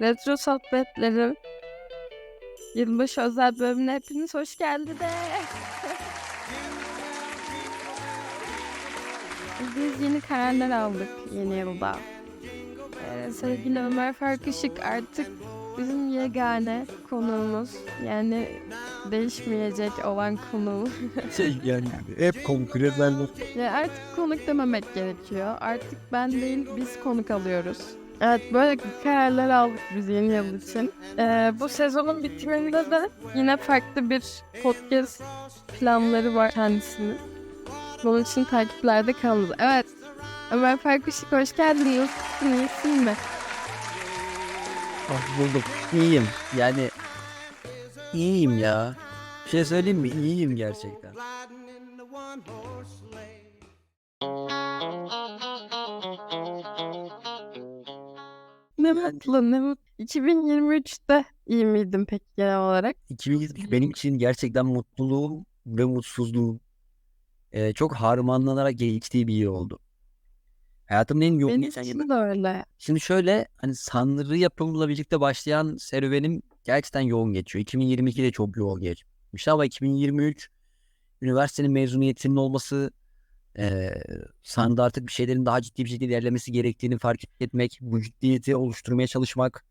Retro Sohbetlerim Yılbaşı özel bölümüne hepiniz hoş geldiniz. Biz yeni kararlar aldık yeni yılda. Ee, sevgili Ömer Faruk Işık artık bizim yegane konuğumuz. Yani değişmeyecek olan konu. Şey yani hep konkurentlerle Ya artık konuk dememek gerekiyor. Artık ben değil biz konuk alıyoruz. Evet böyle kararlar aldık biz yeni yıl için. Ee, bu sezonun bitiminde de yine farklı bir podcast planları var kendisinin. Bunun için takiplerde kalın. Evet. Ömer Faruk Işık hoş geldin. Nasılsın? İyisin mi? ah, buldum. İyiyim. Yani iyiyim ya. Bir şey söyleyeyim mi? İyiyim gerçekten. Mutlu ne mutlu. 2023'te iyi miydin peki genel olarak? 2023 benim için gerçekten mutluluğum ve mutsuzluğum eee, çok harmanlanarak geçtiği bir yıl oldu. Hayatımın en yoğun Benim geçen yılı. de öyle. Şimdi şöyle hani Sanrı yapımla birlikte başlayan serüvenim gerçekten yoğun geçiyor. 2022 de çok yoğun geçmiş ama 2023 üniversitenin mezuniyetinin olması eee Sanrı'da artık bir şeylerin daha ciddi bir şekilde ilerlemesi gerektiğini fark etmek, bu ciddiyeti oluşturmaya çalışmak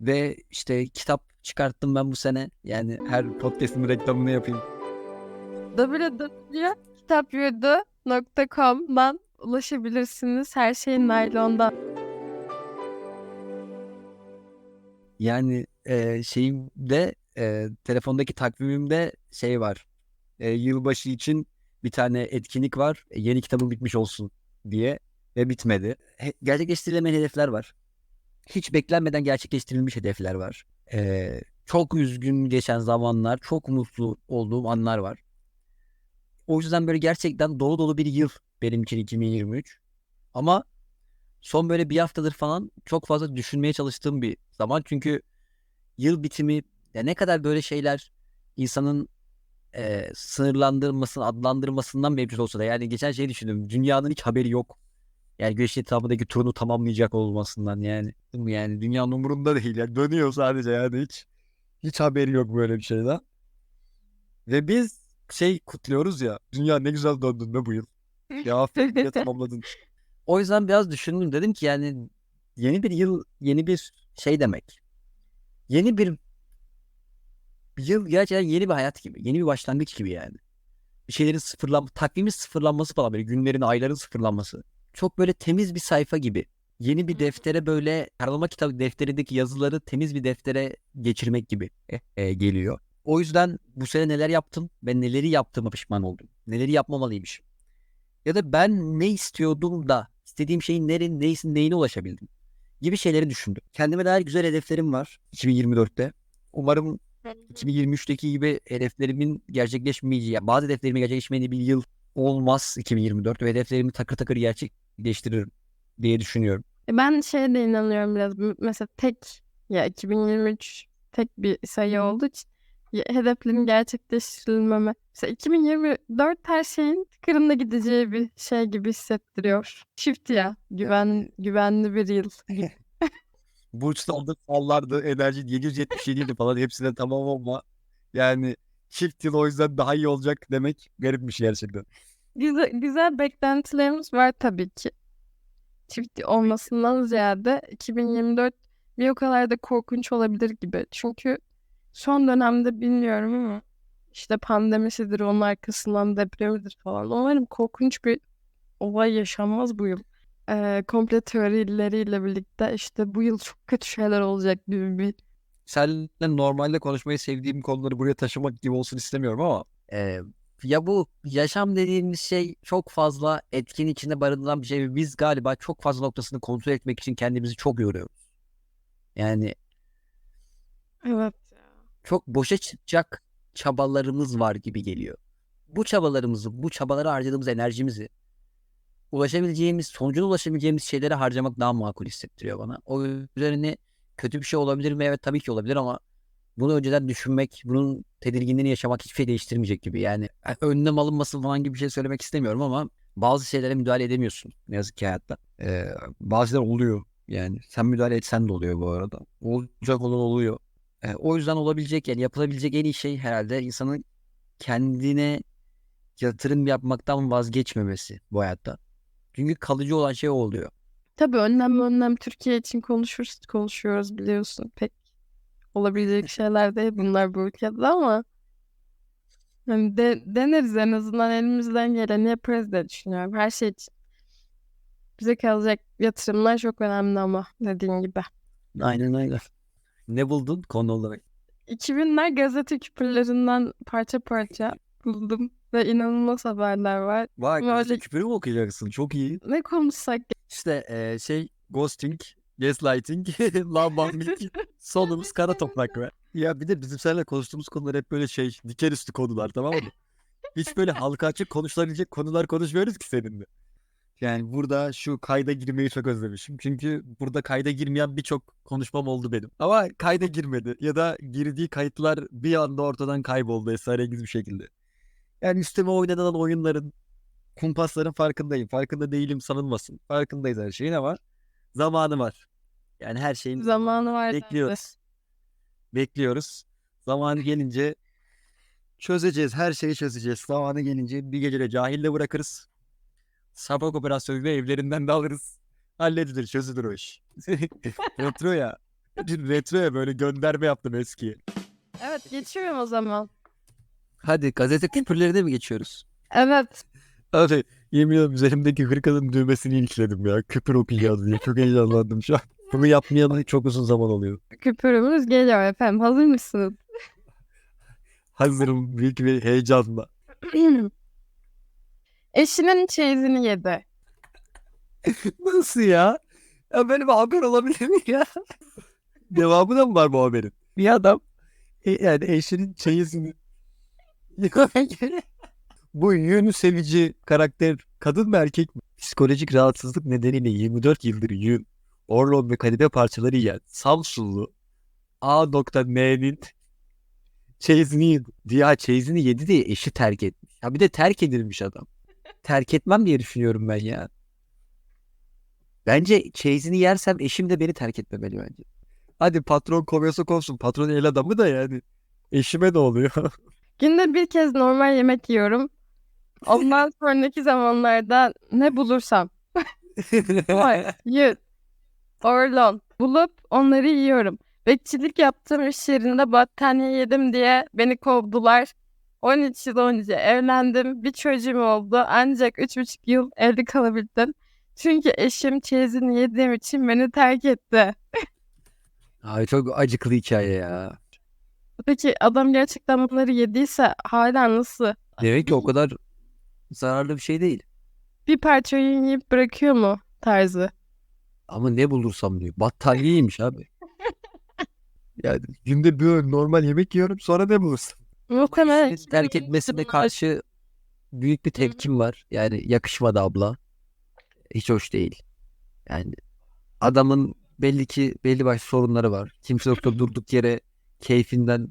ve işte kitap çıkarttım ben bu sene. Yani her podcast'ın reklamını yapayım. www.kitapyurdu.com'dan ulaşabilirsiniz. Her şey naylondan. Yani eee şeyimde eee, telefondaki takvimimde şey var. Eee, yılbaşı için bir tane etkinlik var. E, yeni kitabım bitmiş olsun diye ve bitmedi. Gerçekleştirilemeyen hedefler var. Hiç beklenmeden gerçekleştirilmiş hedefler var. Eee, çok üzgün geçen zamanlar, çok mutlu olduğum anlar var. O yüzden böyle gerçekten dolu dolu bir yıl benim için 2023. Ama son böyle bir haftadır falan çok fazla düşünmeye çalıştığım bir zaman. Çünkü yıl bitimi ya ne kadar böyle şeyler insanın eee sınırlandırılmasını, adlandırmasından mevcut olsa da yani geçen şey düşündüm. Dünyanın hiç haberi yok. Yani güneş etrafındaki turunu tamamlayacak olmasından yani. Yani dünyanın umurunda değil. Yani dönüyor sadece yani hiç hiç haberi yok böyle bir şeyden. Ve biz şey kutluyoruz ya. Dünya ne güzel döndün be bu yıl. Ya aferin ya tamamladın. O yüzden biraz düşündüm. Dedim ki yani yeni bir yıl, yeni bir şey demek. Yeni bir yıl gerçekten yeni bir hayat gibi. Yeni bir başlangıç gibi yani. Bir şeylerin sıfırlan, takvimin sıfırlanması falan böyle günlerin, ayların sıfırlanması. Çok böyle temiz bir sayfa gibi. Yeni bir deftere böyle karalama kitabı defterindeki yazıları temiz bir deftere geçirmek gibi e, e, geliyor. O yüzden bu sene neler yaptım ve neleri yaptığıma pişman oldum. Neleri yapmamalıymışım. Ya da ben ne istiyordum da istediğim şeyin nerin, neysin, neyine ulaşabildim gibi şeyleri düşündüm. Kendime dair güzel hedeflerim var 2024'te. Umarım 2023'teki gibi hedeflerimin gerçekleşmeyeceği, yani bazı hedeflerimin gerçekleşmediği bir yıl olmaz 2024 ve hedeflerimi takır takır gerçekleştiririm diye düşünüyorum. E, Ben şeye de inanıyorum biraz. Mesela tek ya 2023 tek bir sayı olduğu için hedeflerin gerçekleştirilmeme. Mesela 2024 her şeyin tıkırında gideceği bir şey gibi hissettiriyor. Çift ya. Güven, güvenli bir yıl. Burçlardı, fallardı, enerji 777 idi falan hepsine tamam ama yani çift yıl o yüzden daha iyi olacak demek garipmiş gerçekten. Güzel, güzel beklentilerimiz var tabii ki. Çift olmasından ziyade 2024 bir o kadar da korkunç olabilir gibi. Çünkü son dönemde bilmiyorum ama işte pandemisidir, onun arkasından depremidir falan. Umarım korkunç bir olay yaşanmaz bu yıl. Ee, komple teorileriyle birlikte işte bu yıl çok kötü şeyler olacak gibi bir Seninle normalde konuşmayı sevdiğim konuları buraya taşımak gibi olsun istemiyorum ama e, ya bu yaşam dediğimiz şey çok fazla etkin içinde barındıran bir şey ve biz galiba çok fazla noktasını kontrol etmek için kendimizi çok yoruyoruz. Yani evet çok boşa çıkacak çabalarımız var gibi geliyor. Bu çabalarımızı, bu çabalara harcadığımız enerjimizi ulaşabileceğimiz, sonucuna ulaşabileceğimiz şeylere harcamak daha makul hissettiriyor bana. O üzerine kötü bir şey olabilir mi? Evet tabii ki olabilir ama bunu önceden düşünmek, bunun tedirginliğini yaşamak hiçbir şey değiştirmeyecek gibi. Yani e, önlem alınmasın falan gibi bir şey söylemek istemiyorum ama bazı şeylere müdahale edemiyorsun ne yazık ki hayatta. Ee, bazı şeyler oluyor Yani sen müdahale etsen de oluyor bu arada. Olacak olan oluyor. E, o yüzden olabilecek yani yapılabilecek en iyi şey herhalde insanın kendine yatırım yapmaktan vazgeçmemesi bu hayatta. Çünkü kalıcı olan şey oluyor. Tabii önlem önlem Türkiye için konuşuruz, konuşuyoruz biliyorsun. Pek olabilecek şeyler değil bunlar bu ülkede ama hani de, deneriz en azından elimizden geleni yaparız diye düşünüyorum. Her şey için. Bize kalacak yatırımlar çok önemli ama dediğin gibi. Aynen öyle. Ne buldun konu olarak? 2000'ler gazete küpürlerinden parça parça buldum ve inanılmaz haberler var. Vay Böyle- küpürü mü okuyacaksın? Çok iyi. Ne konuşsak İşte e, şey ghosting, gaslighting, bombing, sonumuz kara toprak ve. Ya bir de bizim seninle konuştuğumuz konular hep böyle şey diken üstü konular tamam mı? Hiç böyle halka açık konuşulabilecek konular konuşmuyoruz ki seninle. Yani burada şu kayda girmeyi çok özlemişim. Çünkü burada kayda girmeyen birçok konuşmam oldu benim. Ama kayda girmedi. Ya da girdiği kayıtlar bir anda ortadan kayboldu esrarengiz bir şekilde. Yani üstüme oynanan oyunların, kumpasların farkındayım. Farkında değilim sanılmasın. Farkındayız her şeyin ama zamanı var. Yani her şeyin zamanı var. bekliyoruz. Bekliyoruz. Zamanı gelince çözeceğiz. Her şeyi çözeceğiz. Zamanı gelince bir gecede cahille bırakırız. Sabah operasyonuyla evlerinden de alırız. Halledilir, çözülür o iş. retro ya. Retro ya böyle gönderme yaptım eskiye. Evet geçiyorum o zaman. Hadi gazete küpürlerine mi geçiyoruz? Evet. Abi yemin ediyorum üzerimdeki hırkanın düğmesini ilkledim ya. Küpür okuyacağız diye. Çok heyecanlandım şu an. Bunu yapmayalı çok uzun zaman oluyor. Küpürümüz geliyor efendim. Hazır mısınız? Hazırım büyük bir heyecanla. Eşinin çeyizini yedi. Nasıl ya? Ya böyle bir haber olabilir mi ya? Devamı da mı var bu haberin? Bir adam e, yani eşinin çeyizini bu yönü sevici karakter kadın mı erkek mi? Psikolojik rahatsızlık nedeniyle 24 yıldır yün, orlon ve kadife parçaları yiyen Samsunlu A.M'nin çeyizini yedi. Ya çeyizini yedi diye eşi terk etmiş. Ya bir de terk edilmiş adam. Terk etmem diye düşünüyorum ben ya. Bence çeyizini yersem eşim de beni terk etmemeli bence. Hadi patron kovuyorsa kovsun. Patron el adamı da yani. Eşime ne oluyor? Günde bir kez normal yemek yiyorum. Ondan sonraki zamanlarda ne bulursam. Vay, Yut. Orlon. Bulup onları yiyorum. Bekçilik yaptığım iş yerinde battaniye yedim diye beni kovdular. 13 yıl önce evlendim. Bir çocuğum oldu. Ancak 3,5 yıl evli kalabildim. Çünkü eşim çeyizini yediğim için beni terk etti. Ay çok acıklı hikaye ya. Peki adam gerçekten bunları yediyse hala nasıl? Demek ki o kadar zararlı bir şey değil. Bir parça oyun yiyip bırakıyor mu tarzı? Ama ne bulursam diyor. Battaniyeymiş abi. Yani günde bir öğün normal yemek yiyorum sonra ne bulursam. Muhtemelen Eşini terk etmesine karşı büyük bir tepkim var. Yani yakışmadı abla. Hiç hoş değil. Yani adamın belli ki belli başlı sorunları var. Kimse yoksa durduk yere keyfinden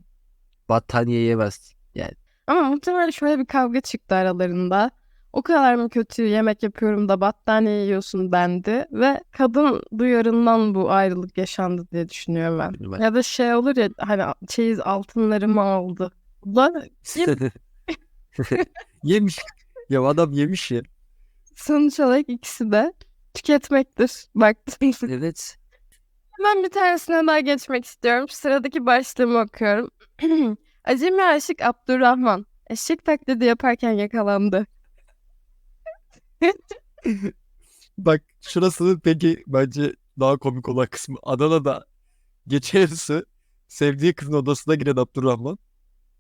battaniye yemez. Yani Ama muhtemelen şöyle bir kavga çıktı aralarında. O kadar mı kötü yemek yapıyorum da battaniye yiyorsun dendi. Ve kadın duyarından bu ayrılık yaşandı diye düşünüyorum ben. Ben- Ya da şey olur ya hani çeyiz altınlarımı aldı. Ulan yemiş. Ya adam yemiş ya. sonuç olarak ikisi de tüketmektir. Baktım. Evet. Ben bir tanesine daha geçmek istiyorum. Sıradaki başlığımı okuyorum. Acemi aşık Abdurrahman. Eşek taklidi yaparken yakalandı. Bak şurasının peki bence daha komik olan kısmı. Adana'da gece yarısı sevdiği kızın odasına giren Abdurrahman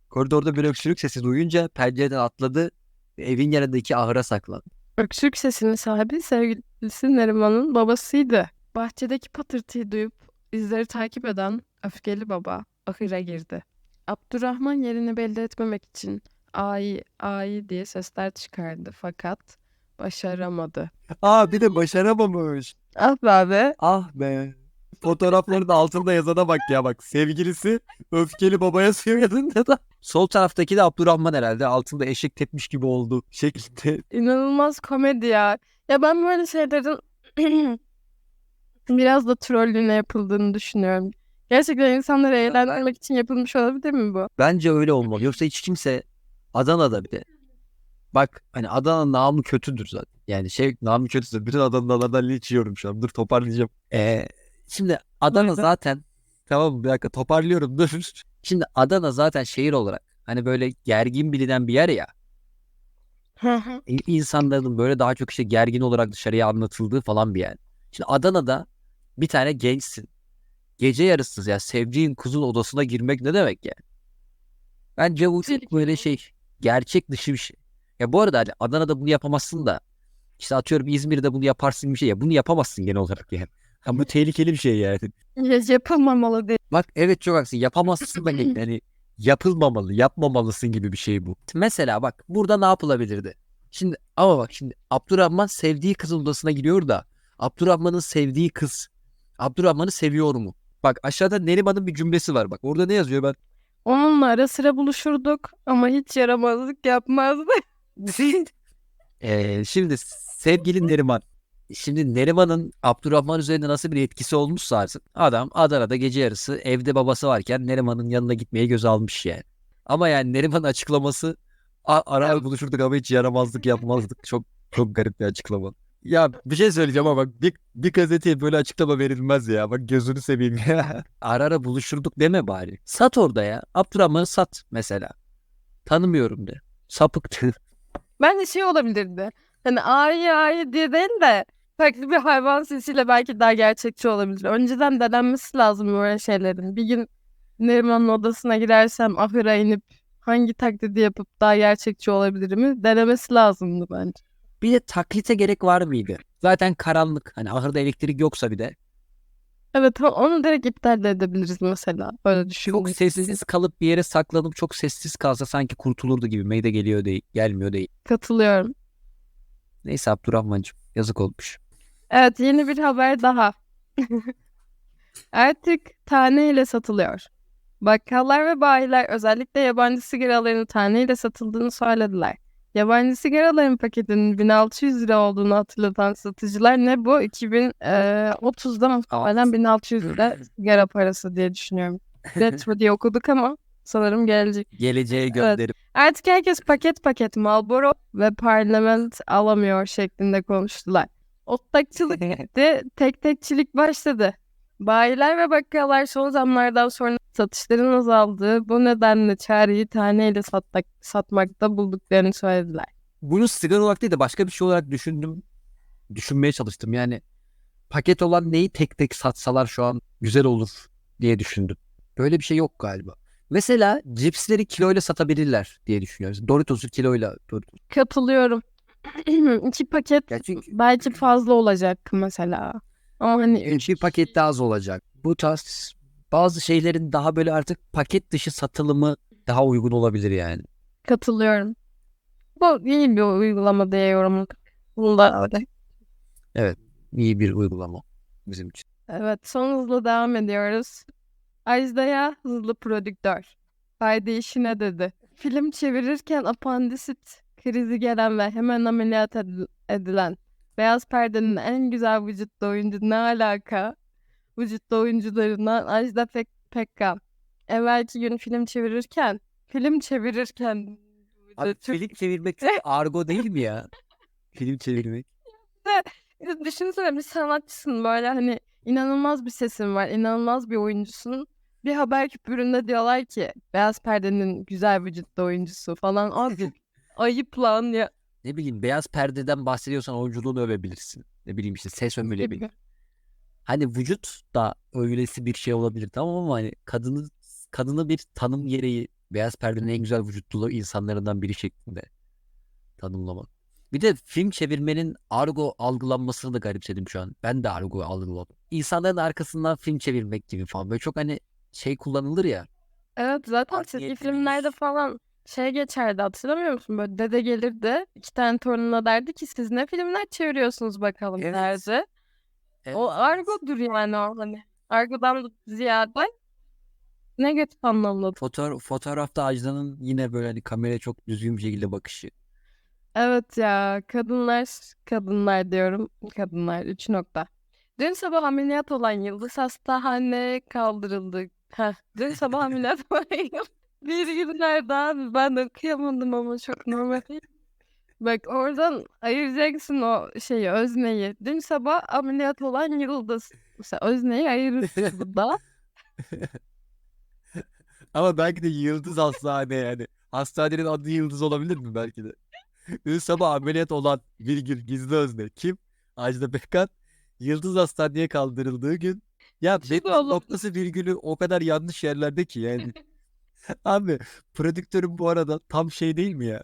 koridorda bir öksürük sesi duyunca pencereden atladı ve evin yanındaki ahıra saklandı. Öksürük sesinin sahibi sevgilisi Neriman'ın babasıydı. Bahçedeki patırtıyı duyup izleri takip eden öfkeli baba ahıra girdi. Abdurrahman yerini belli etmemek için ay ay diye sesler çıkardı fakat başaramadı. Aa bir de başaramamış. Ah be abi. Ah be. Fotoğrafların altında yazana bak ya bak. Sevgilisi öfkeli babaya söyledi da. Sol taraftaki de Abdurrahman herhalde. Altında eşek tepmiş gibi oldu şekilde. İnanılmaz komedi ya. Ya ben böyle şeylerin Biraz da trollüne yapıldığını düşünüyorum. Gerçekten insanları eğlendirmek için yapılmış olabilir mi bu? Bence öyle olmalı. Yoksa hiç kimse Adana'da bir de. Bak hani Adana namı kötüdür zaten. Yani şey namı kötüdür. Bütün Adana'dan linç yiyorum şu an. Dur toparlayacağım. Ee, şimdi Adana zaten tamam bir dakika toparlıyorum dur. Şimdi Adana zaten şehir olarak hani böyle gergin bilinen bir yer ya. İnsanların böyle daha çok işte gergin olarak dışarıya anlatıldığı falan bir yer. Şimdi Adana'da bir tane gençsin. Gece yarısı ya sevdiğin kızın odasına girmek ne demek ya? Bence bu çok böyle şey gerçek dışı bir şey. Ya bu arada hani Adana'da bunu yapamazsın da işte atıyorum İzmir'de bunu yaparsın bir şey ya bunu yapamazsın genel olarak yani. Ha, bu tehlikeli bir şey yani. Ya yapılmamalı değil. Bak evet çok haklısın yapamazsın da yani yapılmamalı yapmamalısın gibi bir şey bu. Mesela bak burada ne yapılabilirdi? Şimdi ama bak şimdi Abdurrahman sevdiği kızın odasına giriyor da Abdurrahman'ın sevdiği kız Abdurrahman'ı seviyor mu? Bak aşağıda Neriman'ın bir cümlesi var bak orada ne yazıyor ben Onunla ara sıra buluşurduk ama hiç yaramazlık yapmazdı. Ee, şimdi sevgili Neriman. Şimdi Neriman'ın Abdurrahman üzerinde nasıl bir etkisi olmuşsa artık adam Adana'da gece yarısı evde babası varken Neriman'ın yanına gitmeye göz almış yani. Ama yani Neriman'ın açıklaması "A- ara ara buluşurduk ama hiç yaramazlık yapmazdık. Çok çok garip bir açıklama. Ya bir şey söyleyeceğim ama bak bir, bir gazeteye böyle açıklama verilmez ya. Bak gözünü seveyim ya. ara ara buluşurduk deme bari. Sat orada ya. Abdurrahman'ı sat mesela. Tanımıyorum de. Sapıktı. Bence şey olabilirdi. Hani ayı ayı diye değil de farklı bir hayvan sesiyle belki daha gerçekçi olabilir. Önceden denenmesi lazım böyle şeylerin. Bir gün Neriman'ın odasına girersem ahıra inip hangi taklidi yapıp daha gerçekçi olabilirimi denemesi lazımdı bence. Bir de taklite gerek var mıydı? Zaten karanlık. Hani ahırda elektrik yoksa bir de. Evet onu direkt iptal de edebiliriz mesela. Öyle Çok düşündüm. sessiz kalıp bir yere saklanıp çok sessiz kalsa sanki kurtulurdu gibi. Meyde geliyor değil, gelmiyor değil. Katılıyorum. Neyse Abdurrahmancığım yazık olmuş. Evet yeni bir haber daha. Artık taneyle satılıyor. Bakkallar ve bayiler özellikle yabancı sigaraların taneyle satıldığını söylediler. Yabancı sigaraların paketinin 1600 lira olduğunu hatırlatan satıcılar ne bu? 2030'da muhtemelen 1600 lira sigara parası diye düşünüyorum. Retro diye okuduk ama sanırım gelecek. Geleceğe gönderim. Artık herkes paket paket Marlboro ve Parlament alamıyor şeklinde konuştular. Otlakçılık de tek tekçilik başladı. Bayiler ve bakkallar son zamlardan sonra satışların azaldığı bu nedenle çareyi taneyle satmak, satmakta bulduklarını söylediler. Bunu sigara olarak değil de başka bir şey olarak düşündüm. Düşünmeye çalıştım. Yani paket olan neyi tek tek satsalar şu an güzel olur diye düşündüm. Böyle bir şey yok galiba. Mesela cipsleri kiloyla satabilirler diye düşünüyorum. Doritos'u kiloyla. Doritos. Katılıyorum. İki paket Ya çünkü belki fazla olacak mesela. Ama hani üç bir pakette az olacak. Bu tarz bazı şeylerin daha böyle artık paket dışı satılımı daha uygun olabilir yani. katılıyorum. Bu iyi bir uygulama diye yorumladık. Bunu da öyle. İyi bir uygulama bizim için. Evet, son hızla devam ediyoruz. Ajda'ya hızlı prodüktör. Haydi işine dedi. Film çevirirken apandisit krizi gelen ve hemen ameliyat edil- edilen Beyaz Perde'nin en güzel vücutlu oyuncu ne alaka? Vücutlu oyuncularından Ajda Pek Pekkan. Evvelki gün film çevirirken, film çevirirken Abi Türk- film çevirmek argo değil mi ya? Film çevirmek. Düşünsene bir sanatçısın böyle hani inanılmaz bir sesin var, inanılmaz bir oyuncusun. Bir haber küpüründe diyorlar ki Beyaz Perde'nin güzel vücutlu oyuncusu falan. Abi ayıp lan ya. Ne bileyim beyaz perdeden bahsediyorsan oyunculuğunu övebilirsin. Ne bileyim işte ses övmeleyebilir. Hani vücut da öylesi bir şey olabilir tamam ama hani kadını kadını bir tanım gereği beyaz perdenin en güzel vücutlu insanlarından biri şeklinde tanımlamak. Bir de film çevirmenin argo algılanmasını da garipsedim şu an. Ben de argo algıladım. İnsanların arkasından film çevirmek gibi falan. Böyle çok hani şey kullanılır ya. Evet zaten çizgi filmlerde falan şey geçerdi hatırlamıyor musun? Böyle dede gelirdi iki tane torununa derdi ki siz ne filmler çeviriyorsunuz bakalım Evet. derdi. Evet, O argodur yani o hani. Argodan da ziyade negatif anlamda Fotoğraf, fotoğrafta Ajda'nın yine böyle hani kameraya çok düzgün bir şekilde bakışı. Evet ya kadınlar kadınlar diyorum kadınlar 3 nokta. Dün sabah ameliyat olan Yıldız hastaneye kaldırıldı. Heh, dün sabah ameliyat olan Yıldız. Virgüllerde abi ben de okuyamadım ama çok normal değil. Bak oradan ayıracaksın o şeyi özneyi. Dün sabah ameliyat olan Yıldız. Mesela özneyi ayırırsın burada. Ama belki de Yıldız Hastane yani. Hastanenin adı Yıldız olabilir mi belki de? Dün sabah ameliyat olan virgül gizli özne. Kim? Ajda Pekkan. Yıldız Hastaneye kaldırıldığı gün. Ya benim noktası virgülü o kadar yanlış yerlerde ki yani. Abi prodüktörüm bu arada tam şey değil mi ya?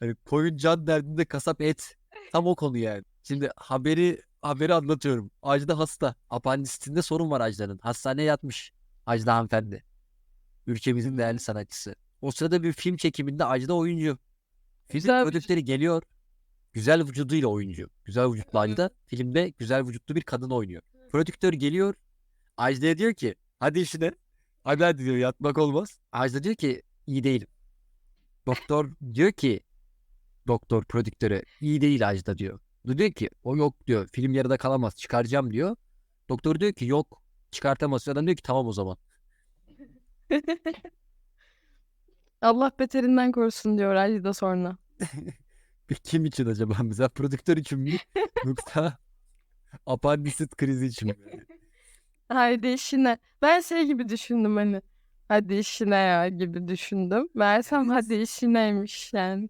Hani koyun can derdinde kasap et. Tam o konu yani. Şimdi haberi haberi anlatıyorum. Ajda hasta. Apandisitinde sorun var Ajda'nın. Hastaneye yatmış. Ajda hanımefendi. Ülkemizin değerli sanatçısı. O sırada bir film çekiminde Ajda oyuncu. Güzelmiş. prodüktörü geliyor. Güzel vücuduyla oyuncu. Güzel vücutlu Ajda. Filmde güzel vücutlu bir kadın oynuyor. Prodüktör geliyor. Ajda'ya diyor ki hadi işine. Hadi hadi diyor yatmak olmaz. Ajda diyor ki iyi değilim. Doktor diyor ki doktor prodüktöre iyi değil Ajda diyor. O diyor ki o yok diyor. Film yarıda kalamaz çıkaracağım diyor. Doktor diyor ki yok çıkartamazsın. Adam diyor ki tamam o zaman. Allah beterinden korusun diyor de sonra. Bir kim için acaba? Mesela prodüktör için mi? Yoksa apandisit krizi için mi? Haydi işine. Ben şey gibi düşündüm hani. Hadi işine ya gibi düşündüm. Meğersem hadi işineymiş yani.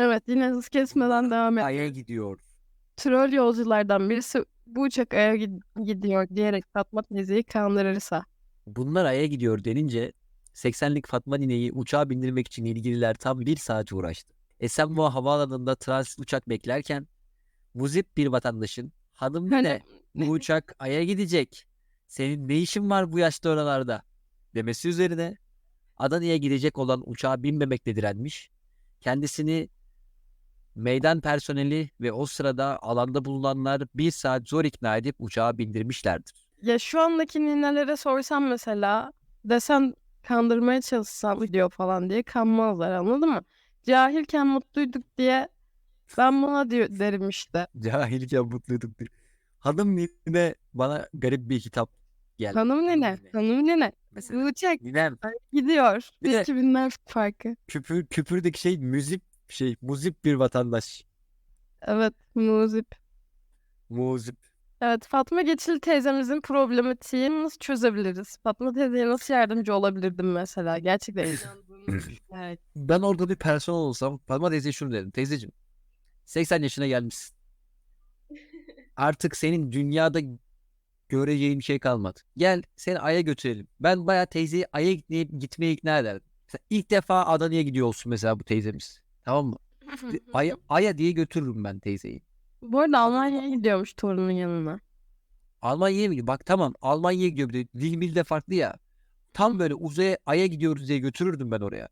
Evet yine hız kesmeden devam et. Ay'a gidiyor. Troll yolculardan birisi bu uçak Ay'a gid- gidiyor diyerek Fatma teyzeyi kandırırsa. Bunlar Ay'a gidiyor denince 80'lik Fatma Nine'yi uçağa bindirmek için ilgililer tam bir saat uğraştı. Esenboğa Havaalanı'nda transit uçak beklerken muzip bir vatandaşın hanım Hani- ne bu uçak Ay'a gidecek. Senin ne işin var bu yaşta oralarda demesi üzerine Adana'ya gidecek olan uçağa binmemekle direnmiş. Kendisini meydan personeli ve o sırada alanda bulunanlar bir saat zor ikna edip uçağa bindirmişlerdir. Ya şu andaki ninelere sorsam mesela desen kandırmaya çalışsam gidiyor falan diye kanmazlar anladın mı? Cahilken mutluyduk diye ben buna diyor, derim işte. Cahilken mutluyduk diye. Hanım Nine bana garip bir hitap geldi. Hanım nene, hanım nene. Mesela uçak Ninem gidiyor. De- 2000'ler farkı. küpür, küpürdeki şey müzip şey muzip bir vatandaş. Evet, muzip. Muzip. Evet, Fatma Geçil teyzemizin problematiğini nasıl çözebiliriz? Fatma teyzeye nasıl yardımcı olabilirdim mesela? Gerçekten evet. Ben orada bir personel olsam Fatma teyzeye şunu derim. Teyzeciğim 80 yaşına gelmişsin. Artık senin dünyada göreceğin şey kalmadı. Gel seni Ay'a götürelim. Ben bayağı teyzeyi Ay'a gitmeye, gitmeye ikna ederdim. Mesela ilk defa Adana'ya gidiyor olsun mesela bu teyzemiz. Tamam mı? Ay'a, Ay'a diye götürürüm ben teyzeyi. Bu arada Almanya'ya gidiyormuş torunun yanına. Almanya'ya mı gidiyor? Bak tamam Almanya'ya gidiyor bir de. Dil bil de farklı ya. Tam böyle uzaya Ay'a gidiyoruz diye götürürdüm ben oraya.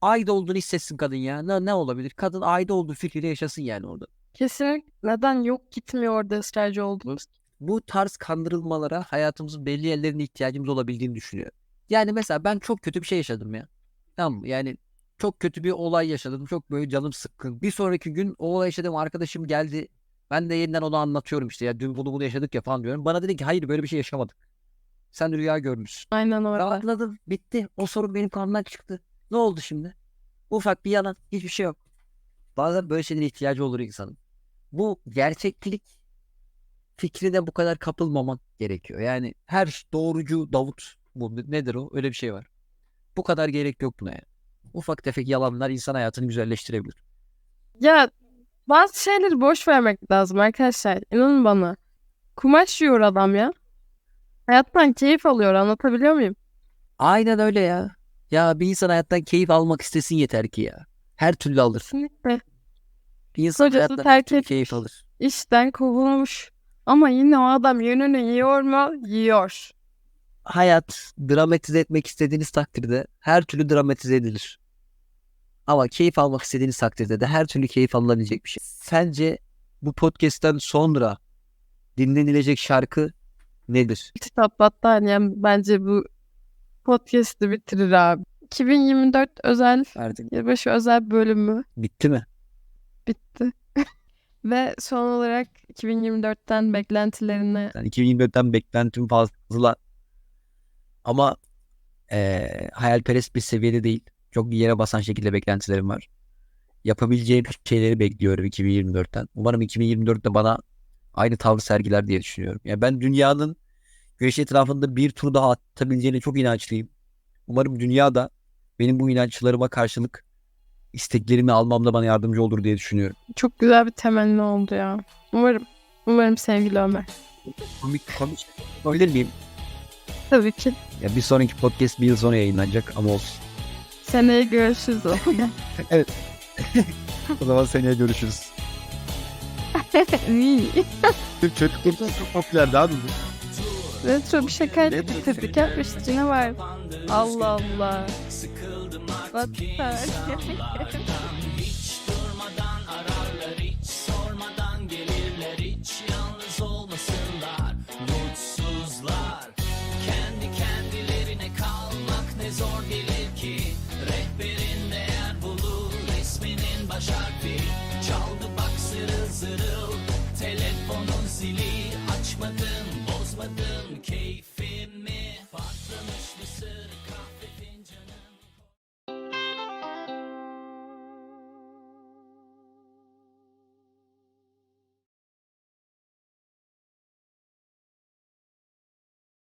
Ayda olduğunu hissetsin kadın ya. Ne, ne olabilir? Kadın ayda olduğu fikriyle yaşasın yani orada. Kesinlikle neden yok gitmiyor orada ısrarcı oldunuz? Bu tarz kandırılmalara hayatımızın belli yerlerine ihtiyacımız olabildiğini düşünüyorum. Yani mesela ben çok kötü bir şey yaşadım ya. Tamam mı? Yani çok kötü bir olay yaşadım. Çok böyle canım sıkkın. Bir sonraki gün o olay yaşadığım arkadaşım geldi. Ben de yeniden ona anlatıyorum işte ya dün bunu bunu yaşadık ya falan diyorum. Bana dedi ki hayır böyle bir şey yaşamadık. Sen rüya görmüşsün. Aynen öyle. Rahatladım. Bitti. O sorun benim karnımdan çıktı. Ne oldu şimdi? Ufak bir yalan. Hiçbir şey yok. Bazen böyle şeylere ihtiyacı olur insanın. Bu gerçeklik fikrine bu kadar kapılmaman gerekiyor. Yani her doğrucu Davut bu nedir o? Öyle bir şey var. Bu kadar gerek yok buna yani. Ufak tefek yalanlar insan hayatını güzelleştirebilir. Ya bazı şeyleri boş vermek lazım arkadaşlar. İnanın bana. Kumaş yiyor adam ya. Hayattan keyif alıyor anlatabiliyor muyum? Aynen öyle ya. Ya bir insan hayattan keyif almak istesin yeter ki ya. Her türlü alır. Kesinlikle. Bir insan Kocası hayattan terk etmiş. keyif alır. İşten kovulmuş. Ama yine o adam yönünü yiyor mu? Yiyor. hayat dramatize etmek istediğiniz takdirde her türlü dramatize edilir. Ama keyif almak istediğiniz takdirde de her türlü keyif alınabilecek bir şey. Sence bu podcast'ten sonra dinlenilecek şarkı nedir? Kitap battaniye bence bu podcast'ı bitirir abi. 2024 özel Artık yılbaşı özel bölümü bitti mi? bitti. Ve son olarak 2024'ten beklentilerini Yani 2024'ten beklentim fazla. Ama eee hayalperest bir seviyede değil. Çok yere basan şekilde beklentilerim var. Yapabileceğim şeyleri bekliyorum 2024'ten. Umarım 2024'te bana aynı tavrı sergiler diye düşünüyorum. Yani ben dünyanın güneş etrafında bir tur daha atabileceğine çok inançlıyım. Umarım dünya da benim bu inançlarıma karşılık isteklerimi almamda bana yardımcı olur diye düşünüyorum. çok güzel bir temenni oldu ya. Umarım. Umarım sevgili Ömer. Komik komik. Olabilir miyim? Tabii ki. Ya bir sonraki podcast bir yıl sonra yayınlanacak ama olsun. Seneye görüşürüz o zaman. O zaman seneye görüşürüz. İyi. Çocuklar çok popüler daha mı? Retro bir şaka bitirdik yapmıştık yine var. Allah Allah. What the- bozmadın keyfimi Patlamış mısır